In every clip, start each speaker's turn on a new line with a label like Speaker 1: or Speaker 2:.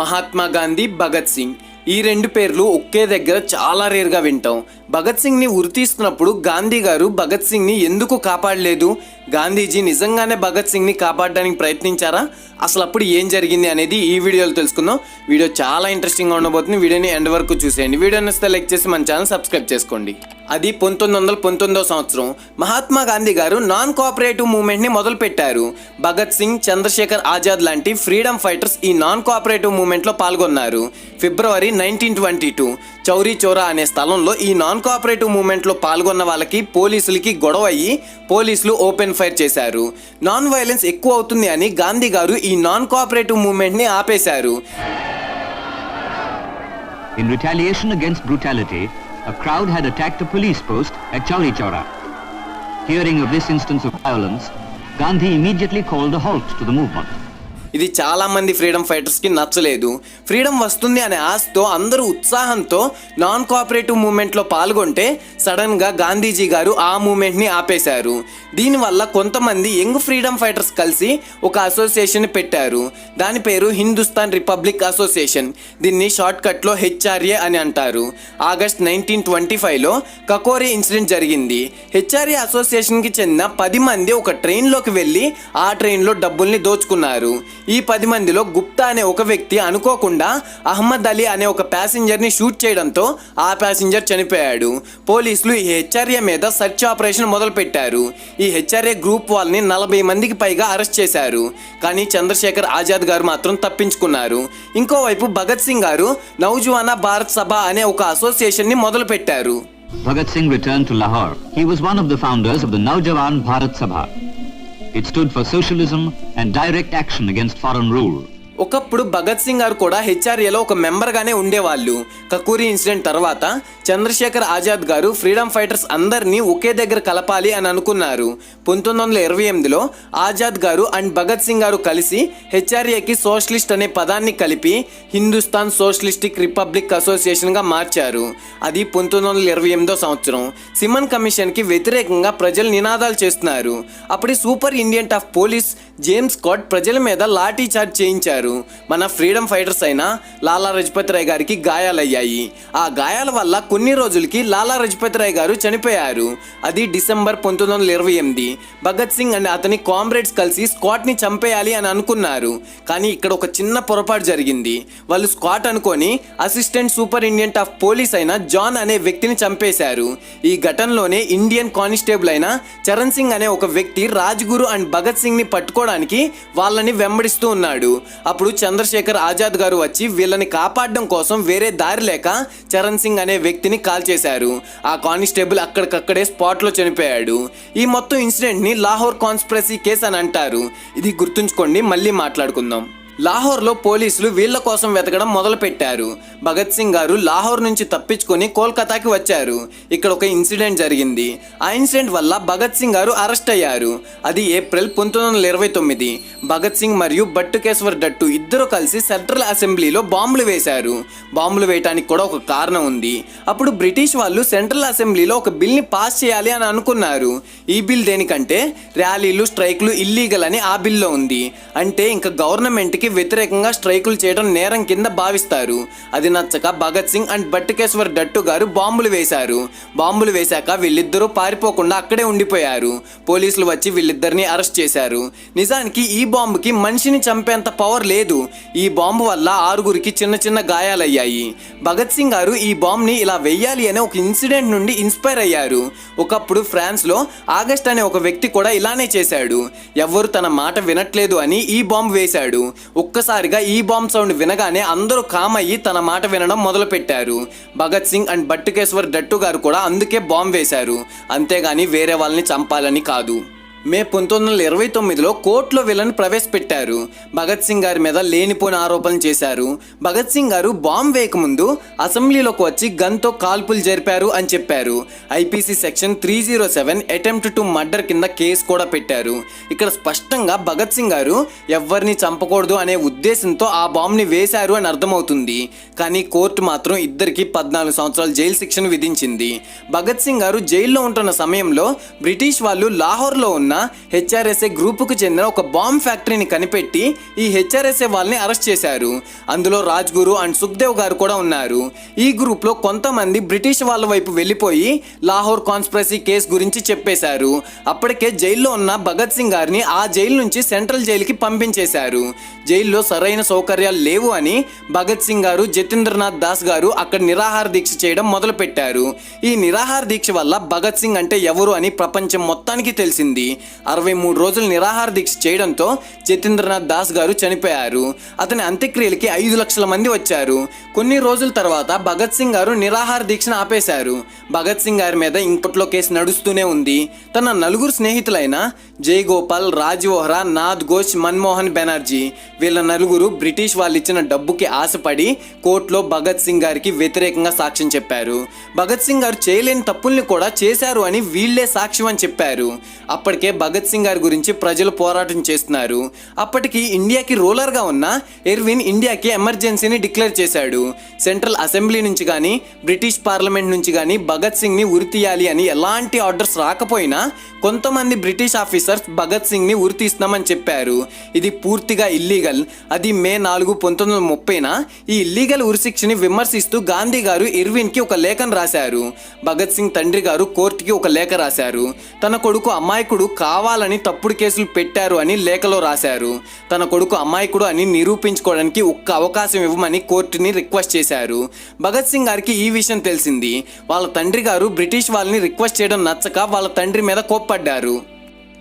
Speaker 1: మహాత్మా గాంధీ భగత్ సింగ్. ఈ రెండు పేర్లు ఒకే దగ్గర చాలా రేర్గా వింటాం. భగత్ సింగ్ని ఉరితీస్తున్నప్పుడు గాంధీ గారు భగత్ సింగ్ని ఎందుకు కాపాడలేదు? గాంధీజీ నిజంగానే భగత్ సింగ్ని కాపాడడానికి ప్రయత్నించారా? అసలు అప్పుడు ఏం జరిగింది అనేది ఈ వీడియోలో తెలుసుకుందాం. వీడియో చాలా ఇంట్రెస్టింగ్గా ఉండబోతుంది. వీడియోని ఎండ్ వరకు చూసేయండి. వీడియో నచ్చితే లైక్ చేసి మన ఛానల్ సబ్స్క్రైబ్ చేసుకోండి. అది పంతొమ్మిది వందల పంతొమ్మిదో సంవత్సరం. మహాత్మా గాంధీ గారు నాన్ కోఆపరేటివ్ మూవ్మెంట్ని మొదలుపెట్టారు. భగత్ సింగ్ చంద్రశేఖర్ ఆజాద్ లాంటి ఫ్రీడమ్ ఫైటర్స్ ఈ నాన్ కోఆపరేటివ్ మూవ్మెంట్లో పాల్గొన్నారు. February nineteen twenty two. Chauri Chaura అనే స్థలంలో ఈ నాన్ కోఆపరేటివ్ మూవ్మెంట్లో పాల్గొన్న వాళ్ళకి పోలీసులకి గొడవ అయ్యి పోలీసులు ఓపెన్ ఫైర్ చేశారు. నాన్ వైలెన్స్ ఎక్కువ అవుతుంది అని గాంధీ గారు ఈ నాన్ కోఆపరేటివ్ మూవ్మెంట్ని ఆపేశారు.
Speaker 2: In retaliation against brutality, a crowd had attacked a police post at Chauri Chaura. Hearing of this instance of violence, Gandhi immediately called a halt to the movement.
Speaker 1: ఇది చాలా మంది freedom ఫైటర్స్కి నచ్చలేదు. Freedom వస్తుంది అనే ఆశతో అందరూ ఉత్సాహంతో నాన్ కోఆపరేటివ్ మూమెంట్లో పాల్గొంటే సడన్గా గాంధీజీ గారు ఆ మూమెంట్ని ఆపేశారు. దీనివల్ల కొంతమంది యంగ్ ఫ్రీడమ్ ఫైటర్స్ కలిసి ఒక అసోసియేషన్ పెట్టారు. దాని పేరు హిందుస్థాన్ రిపబ్లిక్ అసోసియేషన్. దీన్ని షార్ట్కట్లో హెచ్ఆర్ఏ అని అంటారు. ఆగస్ట్ నైన్టీన్ ట్వంటీ ఫైవ్లో కకోరి ఇన్సిడెంట్ జరిగింది. హెచ్ఆర్ఏ అసోసియేషన్కి చెందిన పది మంది ఒక ట్రైన్లోకి వెళ్ళి ఆ ట్రైన్లో డబ్బుల్ని దోచుకున్నారు. ఈ పది మందిలో గుప్తా అనే ఒక వ్యక్తి అనుకోకుండా అహ్మద్ అలీ అనే ఒక ప్యాసింజర్ని షూట్ చేయడంతో ఆ ప్యాసింజర్ చనిపోయాడు. పోలీసులు ఈ హెచ్ఆర్ఏ మీద సెర్చ్ ఆపరేషన్ మొదలుపెట్టారు. ఈ హెచ్ఆర్ఏ గ్రూప్ వాళ్ళని నలభై మందికి పైగా అరెస్ట్ చేశారు. కానీ చంద్రశేఖర్ ఆజాద్ గారు మాత్రం తప్పించుకున్నారు. ఇంకోవైపు భగత్ సింగ్ గారు నౌజువానా భారత్ సభ అనే ఒక అసోసియేషన్ని మొదలుపెట్టారు.
Speaker 2: Bhagat Singh returned to Lahore. He was one of the founders of the Naujawan Bharat Sabha. It stood for socialism and direct action against foreign rule.
Speaker 1: ఒకప్పుడు భగత్ సింగ్ గారు కూడా హెచ్ఆర్ఏలో ఒక మెంబర్గానే ఉండేవాళ్ళు. కకూరి ఇన్సిడెంట్ తర్వాత చంద్రశేఖర్ ఆజాద్ గారు ఫ్రీడమ్ ఫైటర్స్ అందరినీ ఒకే దగ్గర కలపాలి అని అనుకున్నారు. పంతొమ్మిది వందల ఇరవై ఎనిమిదిలో ఆజాద్ గారు అండ్ భగత్ సింగ్ గారు కలిసి హెచ్ఆర్ఏకి సోషలిస్ట్ అనే పదాన్ని కలిపి హిందుస్థాన్ సోషలిస్టిక్ రిపబ్లిక్ అసోసియేషన్గా మార్చారు. అది పంతొమ్మిది వందల ఇరవై ఎనిమిదో సంవత్సరం. సిమన్ కమిషన్కి వ్యతిరేకంగా ప్రజలు నినాదాలు చేస్తున్నారు. అప్పుడు superintendent of police James Scott ప్రజల మీద లాఠీ చార్జ్ చేయించారు. మన ఫ్రీడమ్ ఫైటర్స్ అయిన లాలా రజపతి రాయ్ గారికి గాయాలయ్యాయి. ఆ గాయాల వల్ల కొన్ని రోజులకి లాలా రజపతి రాయ్ గారు చనిపోయారు. అది డిసెంబర్ పంతొమ్మిది వందల ఇరవై ఎనిమిది. భగత్ సింగ్ అండ్ అతని కామ్రేడ్స్ కలిసి స్క్వాడ్ని చంపేయాలి అని అనుకున్నారు. కానీ ఇక్కడ ఒక చిన్న పొరపాటు జరిగింది. వాళ్ళు స్కాట్ అనుకొని assistant superintendent of police అయిన జాన్ అనే వ్యక్తిని చంపేశారు. ఈ ఘటనలోనే ఇండియన్ కానిస్టేబుల్ అయిన చరణ్ సింగ్ అనే ఒక వ్యక్తి రాజ్గురు అండ్ భగత్ సింగ్ని పట్టుకోవడానికి వాళ్ళని వెంబడిస్తూ ఉన్నాడు. అప్పుడు చంద్రశేఖర్ ఆజాద్ గారు వచ్చి వీళ్ళని కాపాడడం కోసం వేరే దారి లేక చరణ్ సింగ్ అనే వ్యక్తిని కాల్ చేశారు. ఆ కానిస్టేబుల్ అక్కడికక్కడే స్పాట్లో చనిపోయాడు. ఈ మొత్తం ఇన్సిడెంట్ని లాహోర్ కాన్స్పిరసీ కేసు అని అంటారు. ఇది గుర్తుంచుకోండి మళ్ళీ మాట్లాడుకుందాం. లాహోర్లో పోలీసులు వీళ్ళ కోసం వెతకడం మొదలుపెట్టారు. భగత్ సింగ్ గారు లాహోర్ నుంచి తప్పించుకొని కోల్కతాకి వచ్చారు. ఇక్కడ ఒక ఇన్సిడెంట్ జరిగింది. ఆ ఇన్సిడెంట్ వల్ల భగత్ సింగ్ గారు అరెస్ట్ అయ్యారు. అది ఏప్రిల్ పంతొమ్మిది వందల ఇరవై తొమ్మిది. భగత్ సింగ్ మరియు బట్టుకేశ్వర్ డట్టు ఇద్దరు కలిసి సెంట్రల్ అసెంబ్లీలో బాంబులు వేశారు. బాంబులు వేయటానికి కూడా ఒక కారణం ఉంది. అప్పుడు బ్రిటిష్ వాళ్ళు సెంట్రల్ అసెంబ్లీలో ఒక బిల్ని పాస్ చేయాలి అని అనుకున్నారు. ఈ బిల్ దేనికంటే ర్యాలీలు స్ట్రైక్లు ఇల్లీగల్ అని ఆ బిల్లో ఉంది. అంటే ఇంకా గవర్నమెంట్కి వ్యతిరేకంగా స్ట్రైకులు చేయడం నేరం కింద భావిస్తారు. అది నచ్చక భగత్ సింగ్ అండ్ బట్టికేశ్వర్ డట్టు గారు బాంబులు వేశారు. బాంబులు వేశాక వీళ్ళిద్దరూ పారిపోకుండా అక్కడే ఉండిపోయారు. పోలీసులు వచ్చి వీళ్ళిద్దరిని అరెస్ట్ చేశారు. నిజానికి ఈ బాంబుకి మనిషిని చంపేంత పవర్ లేదు. ఈ బాంబు వల్ల ఆరుగురికి చిన్న చిన్న గాయాలయ్యాయి. భగత్ సింగ్ గారు ఈ బాంబ్ని ఇలా వెయ్యాలి అనే ఒక ఇన్సిడెంట్ నుండి ఇన్స్పైర్ అయ్యారు. ఒకప్పుడు ఫ్రాన్స్లో ఆగస్ట్ అనే ఒక వ్యక్తి కూడా ఇలానే చేశాడు. ఎవ్వరు తన మాట వినట్లేదు అని ఈ బాంబు వేశాడు. ఒక్కసారిగా ఈ బాంబ్ సౌండ్ వినగానే అందరూ కామ్ అయ్యి తన మాట వినడం మొదలుపెట్టారు. భగత్ సింగ్ అండ్ బట్టుకేశ్వర్ డట్టు గారు కూడా అందుకే బాంబ్ వేశారు. అంతేగాని వేరే వాళ్ళని చంపాలని కాదు. మే పంతొమ్మిది వందల ఇరవై తొమ్మిదిలో కోర్టులో వీళ్ళని ప్రవేశపెట్టారు. భగత్ సింగ్ గారి మీద లేనిపోని ఆరోపణలు చేశారు. భగత్ సింగ్ గారు బాంబ్ వేయకముందు అసెంబ్లీలోకి వచ్చి గన్తో కాల్పులు జరిపారు అని చెప్పారు. IPC section three zero seven attempt to murder కింద కేసు కూడా పెట్టారు. ఇక్కడ స్పష్టంగా భగత్ సింగ్ గారు ఎవరిని చంపకూడదు అనే ఉద్దేశంతో ఆ బాంబ్ని వేశారు అని అర్థమవుతుంది. కానీ కోర్టు మాత్రం ఇద్దరికి పద్నాలుగు సంవత్సరాలు జైలు శిక్షను విధించింది. భగత్ సింగ్ గారు జైల్లో ఉంటున్న సమయంలో బ్రిటిష్ వాళ్ళు లాహోర్లో ఉన్న ఉన్న హెచ్ఆర్ఎస్ఏ గ్రూపుకు చెందిన ఒక బాంబ్ ఫ్యాక్టరీని కనిపెట్టి ఈ హెచ్ఆర్ఎస్ఏ వాళ్ళని అరెస్ట్ చేశారు. అందులో రాజ్గురు అండ్ సుఖ్దేవ్ గారు కూడా ఉన్నారు. ఈ గ్రూప్లో కొంతమంది బ్రిటిష్ వాళ్ళ వైపు వెళ్ళిపోయి లాహోర్ కాన్స్పరసీ కేసు గురించి చెప్పేశారు. అప్పటికే జైల్లో ఉన్న భగత్ సింగ్ గారిని ఆ జైలు నుంచి సెంట్రల్ జైలుకి పంపించేశారు. జైల్లో సరైన సౌకర్యాలు లేవు అని భగత్ సింగ్ గారు జతీంద్రనాథ్ దాస్ గారు అక్కడ నిరాహార దీక్ష చేయడం మొదలుపెట్టారు. ఈ నిరాహార దీక్ష వల్ల భగత్ సింగ్ అంటే ఎవరు అని ప్రపంచం మొత్తానికి తెలిసింది. అరవై మూడు రోజులు నిరాహార దీక్ష చేయడంతో జతీంద్రనాథ్ దాస్ గారు చనిపోయారు. అతని అంత్యక్రియలకి ఐదు లక్షల మంది వచ్చారు. కొన్ని రోజుల తర్వాత భగత్ సింగ్ గారు నిరాహార దీక్షను ఆపేశారు. భగత్ సింగ్ గారి మీద ఇంకొట్లో కేసు నడుస్తూనే ఉంది. తన నలుగురు స్నేహితులైన జై గోపాల్ నాథ్ ఘోష్ మన్మోహన్ బెనర్జీ వీళ్ళ నలుగురు బ్రిటిష్ వాళ్ళు ఇచ్చిన డబ్బుకి ఆశపడి కోర్టులో భగత్ సింగ్ గారికి వ్యతిరేకంగా సాక్ష్యం చెప్పారు. భగత్ సింగ్ గారు చేయలేని తప్పుల్ని కూడా చేశారు అని వీళ్ళే సాక్ష్యం అని చెప్పారు. అప్పటికే భగత్ సింగ్ గారి గురించి ప్రజలు పోరాటం చేస్తున్నారు. అప్పటికి ఇండియాకి రూలర్గా ఉన్న ఎర్విన్ ఇండియాకి ఎమర్జెన్సీని డిక్లేర్ చేశాడు. సెంట్రల్ అసెంబ్లీ నుంచి కానీ బ్రిటిష్ పార్లమెంట్ నుంచి కానీ భగత్ సింగ్ని ఉరి తీయాలి అని ఎలాంటి ఆర్డర్స్ రాకపోయినా కొంతమంది బ్రిటిష్ ఆఫీసర్స్ భగత్ సింగ్ని ఉరి చెప్పారు. ఇది పూర్తిగా ఇల్లీగల్. అది మే నాలుగు పంతొమ్మిది వందల ముప్పైన ఈ ఇల్లీగల్ ఉరిశిక్షని విమర్శిస్తూ గాంధీ గారు ఇర్విన్కి ఒక లేఖను రాశారు. భగత్ సింగ్ తండ్రి గారు కోర్టుకి ఒక లేఖ రాశారు. తన కొడుకు అమాయకుడు కావాలని తప్పుడు కేసులు పెట్టారు అని లేఖలో రాశారు. తన కొడుకు అమాయకుడు అని నిరూపించుకోవడానికి ఒక్క అవకాశం ఇవ్వమని కోర్టుని రిక్వెస్ట్ చేశారు. భగత్ సింగ్ గారికి ఈ విషయం తెలిసింది. వాళ్ళ తండ్రి గారు బ్రిటిష్ వాళ్ళని రిక్వెస్ట్ చేయడం నచ్చక వాళ్ళ తండ్రి మీద కోప్పడ్డారు.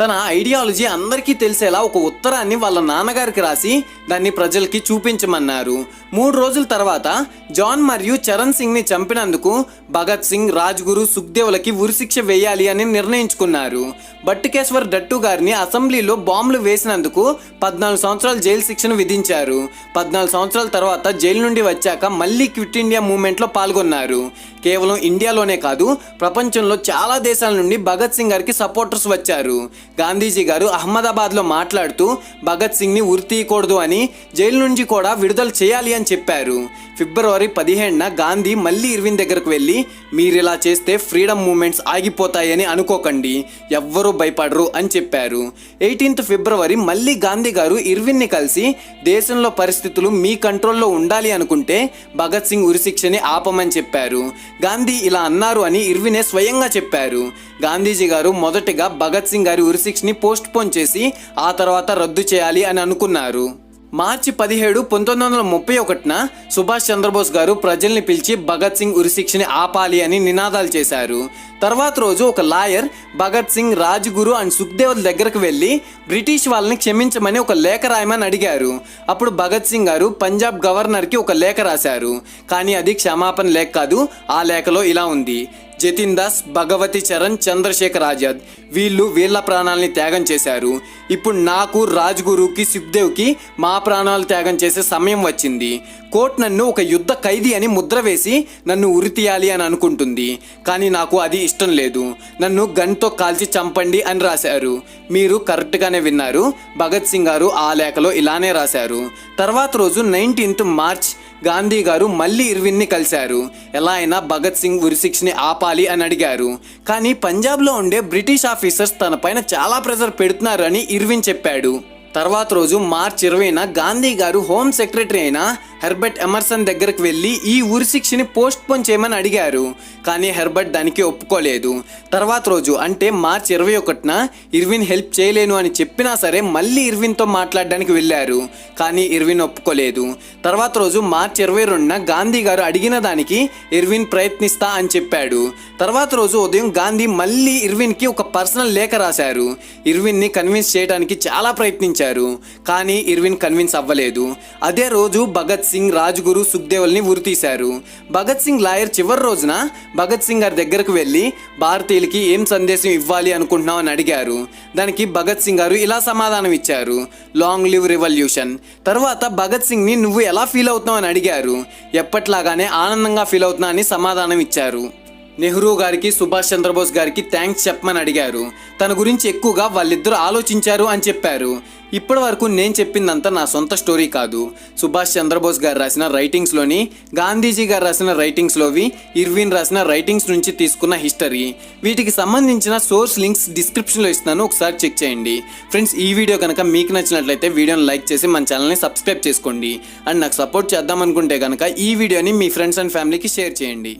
Speaker 1: తన ఐడియాలజీ అందరికీ తెలిసేలా ఒక ఉత్తరాన్ని వాళ్ళ నాన్నగారికి రాసి దాన్ని ప్రజలకి చూపించమన్నారు. మూడు రోజుల తర్వాత జాన్ మరియు చరణ్ సింగ్ని చంపినందుకు భగత్ సింగ్ రాజ్గురు సుఖ్దేవులకి ఉరిశిక్ష వేయాలి అని నిర్ణయించుకున్నారు. భట్టుకేశ్వర్ డట్టు గారిని అసెంబ్లీలో బాంబులు వేసినందుకు పద్నాలుగు సంవత్సరాలు జైలు శిక్షను విధించారు. పద్నాలుగు సంవత్సరాల తర్వాత జైలు నుండి వచ్చాక మళ్ళీ క్విట్ ఇండియా మూవ్మెంట్లో పాల్గొన్నారు. కేవలం ఇండియాలోనే కాదు ప్రపంచంలో చాలా దేశాల నుండి భగత్ సింగ్ గారికి సపోర్టర్స్ వచ్చారు. గాంధీజీ గారు అహ్మదాబాద్లో మాట్లాడుతూ భగత్ సింగ్ని ఉరి తీయకూడదు అని జైలు నుంచి కూడా విడుదల చేయాలి అని చెప్పారు. ఫిబ్రవరి పదిహేడున గాంధీ మళ్ళీ ఇర్విన్ దగ్గరకు వెళ్ళి మీరు ఇలా చేస్తే ఫ్రీడమ్ మూమెంట్స్ ఆగిపోతాయని అనుకోకండి ఎవ్వరూ భయపడరు అని చెప్పారు. ఎయిటీన్త్ ఫిబ్రవరి మళ్ళీ గాంధీ గారు ఇర్విన్ని కలిసి దేశంలో పరిస్థితులు మీ కంట్రోల్లో ఉండాలి అనుకుంటే భగత్ సింగ్ ఉరిశిక్షని ఆపమని చెప్పారు. గాంధీ ఇలా అన్నారు అని ఇర్వినే స్వయంగా చెప్పారు. గాంధీజీ గారు మొదటగా భగత్ సింగ్ గారి ఉరిశిక్షని పోస్ట్ పోన్ చేసి ఆ తర్వాత రద్దు చేయాలి అని అనుకున్నారు. మార్చి పదిహేడు పంతొమ్మిది వందల ముప్పై ఒకటిన సుభాష్ చంద్రబోస్ గారు ప్రజల్ని పిలిచి భగత్ సింగ్ ఉరిశిక్షని ఆపాలి అని నినాదాలు చేశారు. తర్వాత రోజు ఒక లాయర్ భగత్ సింగ్ రాజ్గురు అండ్ సుఖ్దేవ్ దగ్గరకు వెళ్ళి బ్రిటిష్ వాళ్ళని క్షమించమని ఒక లేఖ రాయమని అడిగారు. అప్పుడు భగత్ సింగ్ గారు పంజాబ్ గవర్నర్కి ఒక లేఖ రాశారు. కానీ అది క్షమాపణ లేఖ కాదు ఆ లేఖలో ఇలా ఉంది. జతిన్ దాస్ భగవతి చరణ్ చంద్రశేఖర్ ఆజాద్. వీళ్ళు వీళ్ళ ప్రాణాలని త్యాగం చేశారు. ఇప్పుడు నాకు రాజ్గురుకి సుఖ్దేవ్కి మా ప్రాణాలు త్యాగం చేసే సమయం వచ్చింది. కోర్ట్ నన్ను ఒక యుద్ధ ఖైదీ అని ముద్ర వేసి నన్ను ఉరి తీయాలి అని అనుకుంటుంది. కానీ నాకు అది ఇష్టం లేదు. నన్ను గన్తో కాల్చి చంపండి అని రాశారు. మీరు కరెక్ట్గానే విన్నారు. భగత్ సింగ్ గారు ఆ లేఖలో ఇలానే రాశారు. తర్వాత రోజు నైన్టీన్త్ మార్చ్ గాంధీ గారు మళ్ళీ ఇర్విన్ని కలిశారు. ఎలా అయినా భగత్ సింగ్ ఉరిశిక్షని ఆపాలి అని అడిగారు. కానీ పంజాబ్లో ఉండే బ్రిటిష్ ఆఫీసర్స్ తన పైన చాలా ప్రెజర్ పెడుతున్నారని ఇర్విన్ చెప్పాడు. తర్వాత రోజు మార్చ్ ఇరవైన గాంధీ గారు హోమ్ సెక్రటరీ అయిన హెర్బర్ట్ ఎమర్సన్ దగ్గరకు వెళ్ళి ఈ ఉరిశిక్షని పోస్ట్ పోన్ చేయమని అడిగారు. కానీ హెర్బర్ట్ దానికి ఒప్పుకోలేదు. తర్వాత రోజు అంటే మార్చ్ ఇరవై ఒకటిన ఇర్విన్ హెల్ప్ చేయలేను అని చెప్పినా సరే మళ్ళీ ఇర్విన్తో మాట్లాడడానికి వెళ్ళారు. కానీ ఇర్విన్ ఒప్పుకోలేదు. తర్వాత రోజు మార్చ్ ఇరవై రెండున గాంధీ గారు అడిగిన దానికి ఇర్విన్ ప్రయత్నిస్తా అని చెప్పాడు. తర్వాత రోజు ఉదయం గాంధీ మళ్ళీ ఇర్విన్కి ఒక పర్సనల్ లేఖ రాశారు. ఇర్విన్ని కన్విన్స్ చేయడానికి చాలా ప్రయత్నించారు. కానీ ఇర్విన్ కన్విన్స్ అవ్వలేదు. అదే రోజు భగత్ సింగ్ రాజ్గురు సుఖ్దేవల్ని ఉరితీశారు. భగత్ సింగ్ లాయర్ చివరి రోజున భగత్ సింగ్ గారి దగ్గరకు వెళ్ళి భారతీయులకి ఏం సందేశం ఇవ్వాలి అనుకుంటున్నావు అని అడిగారు. దానికి భగత్ సింగ్ గారు ఇలా సమాధానం ఇచ్చారు. లాంగ్ లివ్ రివల్యూషన్ తర్వాత భగత్ సింగ్ని నువ్వు ఎలా ఫీల్ అవుతున్నావు? అని అడిగారు. ఎప్పట్లాగానే ఆనందంగా ఫీల్ అవుతున్నా అని సమాధానం ఇచ్చారు. నెహ్రూ గారికి సుభాష్ చంద్రబోస్ గారికి థ్యాంక్స్ చెప్పమని అడిగారు. తన గురించి ఎక్కువగా వాళ్ళిద్దరూ ఆలోచించారు అని చెప్పారు. ఇప్పటి వరకు నేను చెప్పిందంతా నా సొంత స్టోరీ కాదు. సుభాష్ చంద్రబోస్ గారు రాసిన రైటింగ్స్లోని గాంధీజీ గారు రాసిన రైటింగ్స్లోవి ఇర్విన్ రాసిన రైటింగ్స్ నుంచి తీసుకున్న హిస్టరీ వీటికి సంబంధించిన సోర్స్ లింక్స్ డిస్క్రిప్షన్లో ఇస్తున్నాను. ఒకసారి చెక్ చేయండి. ఫ్రెండ్స్ ఈ వీడియో కనుక మీకు నచ్చినట్లయితే వీడియోని లైక్ చేసి మన ఛానల్ని సబ్స్క్రైబ్ చేసుకోండి. అండ్ నాకు సపోర్ట్ చేద్దామనుకుంటే కనుక ఈ వీడియోని మీ ఫ్రెండ్స్ అండ్ ఫ్యామిలీకి షేర్ చేయండి.